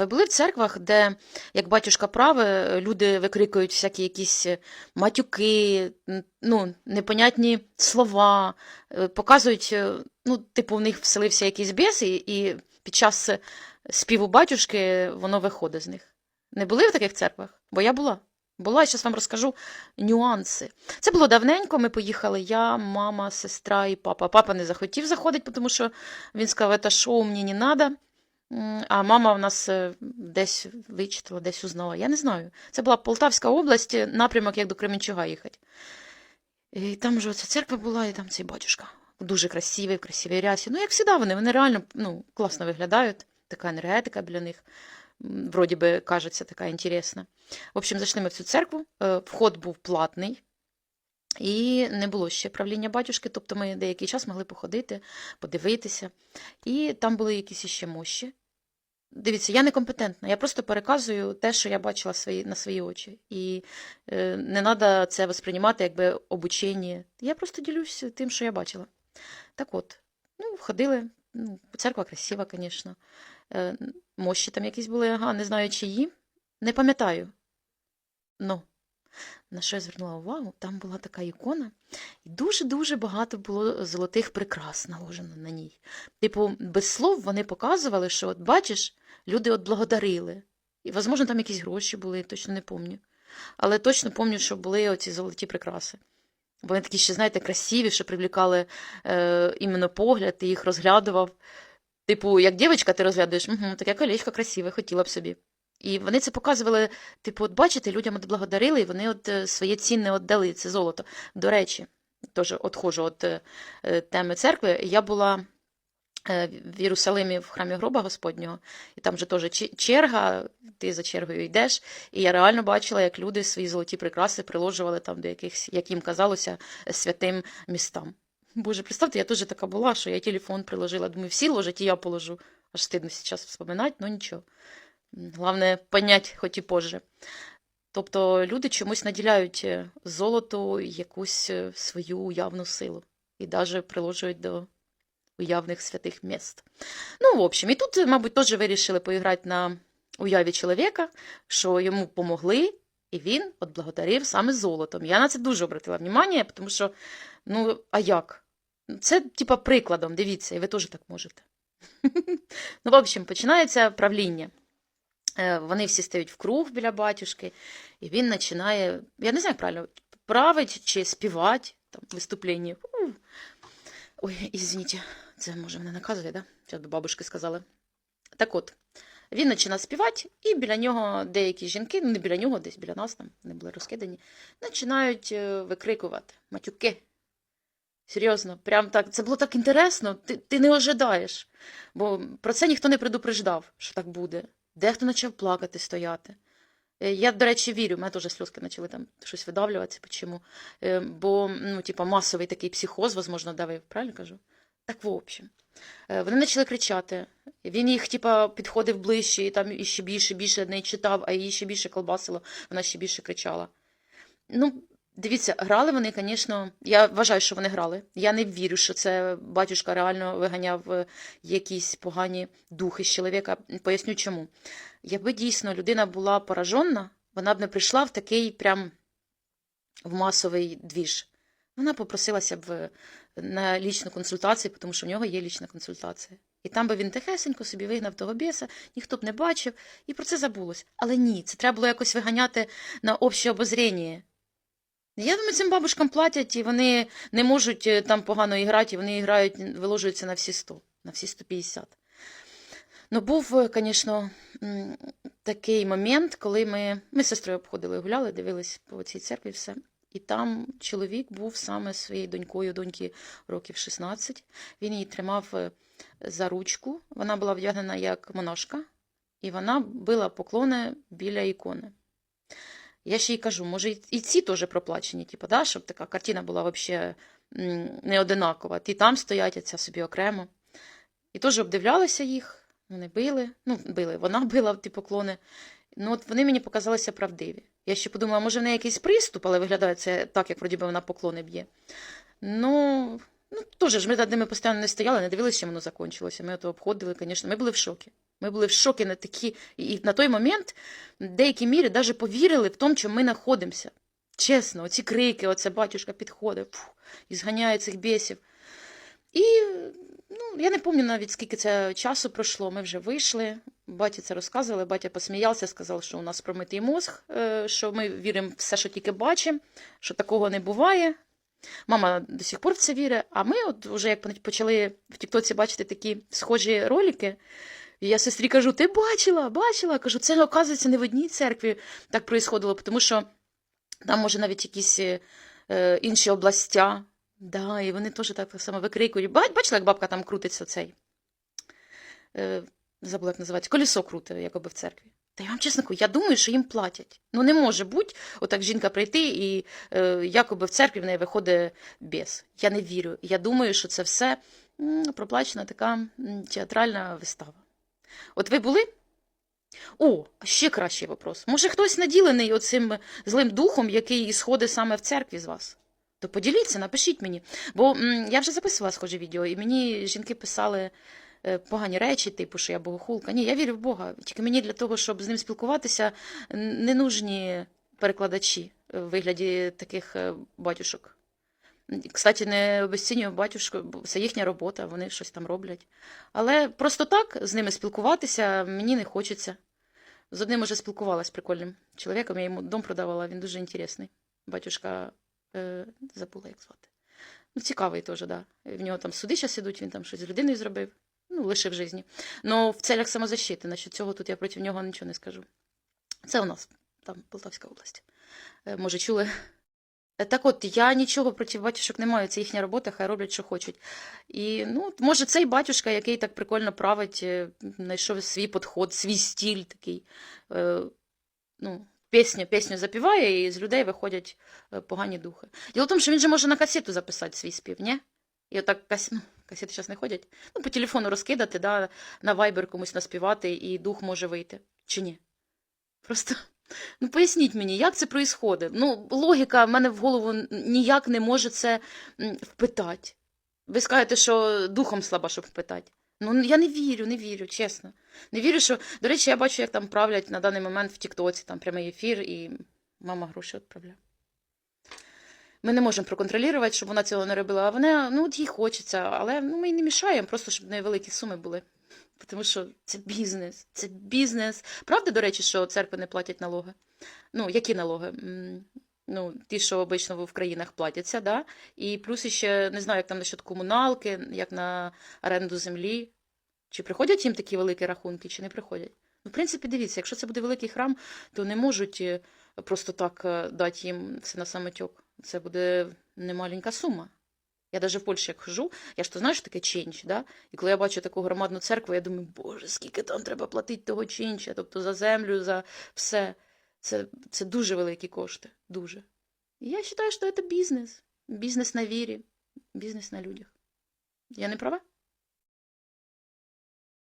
ви були в церквах, де, як батюшка праве, люди викрикують всякі якісь е, матюки, ну, непонятні слова, е, показують, е, ну, типу, в них вселився якийсь біс, і, і під час співу батюшки воно виходить з них. Не були в таких церквах? Бо я була. Була, і зараз вам розкажу нюанси. Це було давненько. Ми поїхали я, мама, сестра і папа. Папа не захотів заходити, тому що він сказав, це шоу мені не треба. А мама в нас е, десь вичитала, десь узнала. Я не знаю. Це була Полтавська область, е, напрямок, як до Кременчуга їхати. І там вже ця церква була, і там цей батюшка. Дуже красивий, в красивій рясі. Ну, як завжди, вони, вони реально ну, класно виглядають. Така енергетика біля них. Вроді би, кажеться, така інтересна. В общем, зайшли ми в цю церкву. е, Вход був платний. І не було ще правління батюшки, тобто ми деякий час могли походити, подивитися. І там були якісь іще мощі. Дивіться, я некомпетентна, я просто переказую те, що я бачила свої, на свої очі. І е, не треба це восприймати якби обучення. Я просто ділюсь тим, що я бачила. Так от, ну, ходили. Ну, церква красива, звісно. Е, мощі там якісь були, ага, не знаю чиї. Не пам'ятаю. Ну, на що я звернула увагу, там була така ікона, і дуже-дуже багато було золотих прикрас наложено на ній. Типу, без слов вони показували, що, от бачиш, люди от благодарили. І, можливо, там якісь гроші були, точно не пам'ятаю. Але точно пам'ятаю, що були оці золоті прикраси. Вони такі ще, знаєте, красиві, що привлікали е, іменно погляд, ти їх розглядував. Типу, як дівчинка ти розглядуєш, угу, таке колечко красиве, хотіла б собі. І вони це показували, типу, от бачите, людям от благодарили, і вони от е, своє цінне віддали, це золото. До речі, теж відходжу від е, е, теми церкви. Я була в Єрусалимі в храмі гроба Господнього, і там же теж черга, ти за чергою йдеш, і я реально бачила, як люди свої золоті прикраси приложували там до якихось, як їм казалося, святим містам. Боже, представте, я теж така була, що я телефон приложила. Думаю, всі ложать, і я положу. Аж стидно зараз вспоминати, ну нічого. Головне понять, хоч і позже. Тобто люди чомусь наділяють е, золоту якусь е, свою уявну силу і навіть приложують до уявних святих міст. Ну, в общем, і тут, мабуть, теж вирішили поіграти на уяві чоловіка, що йому помогли, і він отблагодарив саме золотом. Я на це дуже обратила увагу, тому що, ну, а як? Це, типа, прикладом, дивіться, і ви теж так можете. Ну, в общем, починається правління. Е, Вони всі стають в круг біля батюшки, і він починає, я не знаю правильно, править чи співати там виступлення. Ой, извините, це може мене наказує, да? Зараз бабушки сказали. Так от, він починає співати, і біля нього деякі жінки, ну не біля нього, десь біля нас, там вони були розкидані, починають е, викрикувати матюки. Серйозно, прям так. Це було так інтересно, ти, ти не ожидаєш. Бо про це ніхто не предупреждав, що так буде. Дехто почав плакати, стояти. Е, Я, до речі, вірю, у мене теж сльозки почали там щось видавлюватися. Чому? Бо, ну, типа, масовий такий психоз, возможно, давив, правильно кажу? Так, в общем. Е, Вони почали кричати. Він їх, типа, підходив ближче, і там іще більше, більше не читав, а її ще більше колбасило, вона ще більше кричала. Ну, дивіться, грали вони, звісно, я вважаю, що вони грали. Я не вірю, що це батюшка реально виганяв е, якісь погані духи з чоловіка. Поясню чому. Якби дійсно людина була поражена, вона б не прийшла в такий прям в масовий двіж. Вона попросилася б на лічну консультацію, тому що в нього є лічна консультація. І там би він тихесенько собі вигнав того біса, ніхто б не бачив, і про це забулось. Але ні, це треба було якось виганяти на обще обозріння. Я думаю, цим бабушкам платять, і вони не можуть е, там погано іграти, і вони грають, виложуються на всі 100, на всі 150. Ну, був, звісно, такий момент, коли ми, ми з сестрою обходили, гуляли, дивились по цій церкві все. І там чоловік був саме своєю донькою, доньки років 16. Він її тримав е, за ручку. Вона була вдягнена як монашка, і вона била поклони біля ікони. Я ще й кажу, може, і ці теж проплачені, типу, да, щоб така картина була взагалі не одинакова. Ті там стоять, а ця собі окремо. І теж обдивлялися їх, вони били, ну, били, вона била ті поклони. Ну, от вони мені показалися правдиві. Я ще подумала, може, в неї якийсь приступ, але виглядає це так, як вроді би вона поклони б'є. Ну, ну теж ж ми над ними постійно не стояли, не дивилися, чим воно закінчилося. Ми то обходили, звісно, ми були в шокі. Ми були в шокі на такі, і на той момент в деякій мірі навіть повірили в тому, що ми знаходимося. Чесно, оці крики, оце батюшка підходить фу, і зганяє цих бісів. І ну, я не пам'ятаю навіть, скільки це часу пройшло. Ми вже вийшли. Баті це розказували, батя посміявся, сказав, що у нас промитий мозг, е, що ми віримо в все, що тільки бачимо, що такого не буває. Мама до сих пор в це вірить. А ми, от вже як почали в Тіктоці бачити такі схожі ролики, і я сестрі кажу: ти бачила, бачила? Кажу, це оказується не в одній церкві так происходило, тому що там, може, навіть якісь е, інші областя. Да, і вони теж так само викрикують. Ба- Бачила, як бабка там крутиться цей. Е, забула, як називається, колесо крутить, якоби в церкві. Та я вам чесно кажу, я думаю, що їм платять. Ну не може бути, отак жінка прийти і е, якоби в церкві в неї виходить без. Я не вірю. Я думаю, що це все проплачена така театральна вистава. От ви були? О, ще кращий вопрос. Може, хтось наділений оцим злим духом, який ісходить саме в церкві з вас? То поділіться, напишіть мені. Бо я вже записувала схоже відео, і мені жінки писали е, погані речі, типу, що я богохулка. Ні, я вірю в Бога. Тільки мені для того, щоб з ним спілкуватися, не нужні перекладачі в вигляді таких е, батюшок. Кстати, не обесцінюю батюшку, це їхня робота, вони щось там роблять. Але просто так з ними спілкуватися мені не хочеться. З одним уже спілкувалась прикольним чоловіком, я йому дом продавала, він дуже інтересний. Батюшка е, забула, як звати. Ну, цікавий теж, да. В нього там суди зараз ідуть, він там щось з людиною зробив, ну, лишив житті. Ну, в целях самозащити, насчет цього тут я проти нього нічого не скажу. Це у нас, там, Полтавська область. Е, може, чули? Е, Так от, я нічого проти батюшок не маю, це їхня робота, хай роблять, що хочуть. І, ну, може, цей батюшка, який так прикольно править, е, знайшов свій підход, свій стіль такий. Е, ну, пісню, пісню запіває, і з людей виходять е, погані духи. Діло в тому, що він же може на касету записати свій спів, ні? І отак кас... ну, касети зараз не ходять. Ну, по телефону розкидати, да, на вайбер комусь наспівати, і дух може вийти. Чи ні? Просто. Ну, поясніть мені, як це відбувається? Ну, логіка в мене в голову ніяк не може це впитати. Ви скажете, що духом слаба, щоб впитати. Ну, я не вірю, не вірю, чесно. Не вірю, що. До речі, я бачу, як там правлять на даний момент в Тіктоці, там прямий ефір, і мама гроші відправляє. Ми не можемо проконтролювати, щоб вона цього не робила, а вона, ну, от їй хочеться, але ну, ми їй не мішаємо, просто щоб невеликі суми були. Тому що це бізнес, це бізнес. Правда, до речі, що церкви не платять налоги? Ну, які налоги? Ну, ті, що обично в країнах платяться, да? І плюс ще не знаю, як там насчет комуналки, як на оренду землі. Чи приходять їм такі великі рахунки, чи не приходять? Ну, в принципі, дивіться, якщо це буде великий храм, то не можуть е, просто так е, дати їм все на самотек. Це буде немаленька сума. Я навіть в Польщі як хожу, я ж то знаю, що таке ченч, да? І коли я бачу таку громадну церкву, я думаю, боже, скільки там треба платити того ченча, тобто за землю, за все. Це, це дуже великі кошти. Дуже. Я вважаю, що це бізнес. Бізнес на вірі, бізнес на людях. Я не права?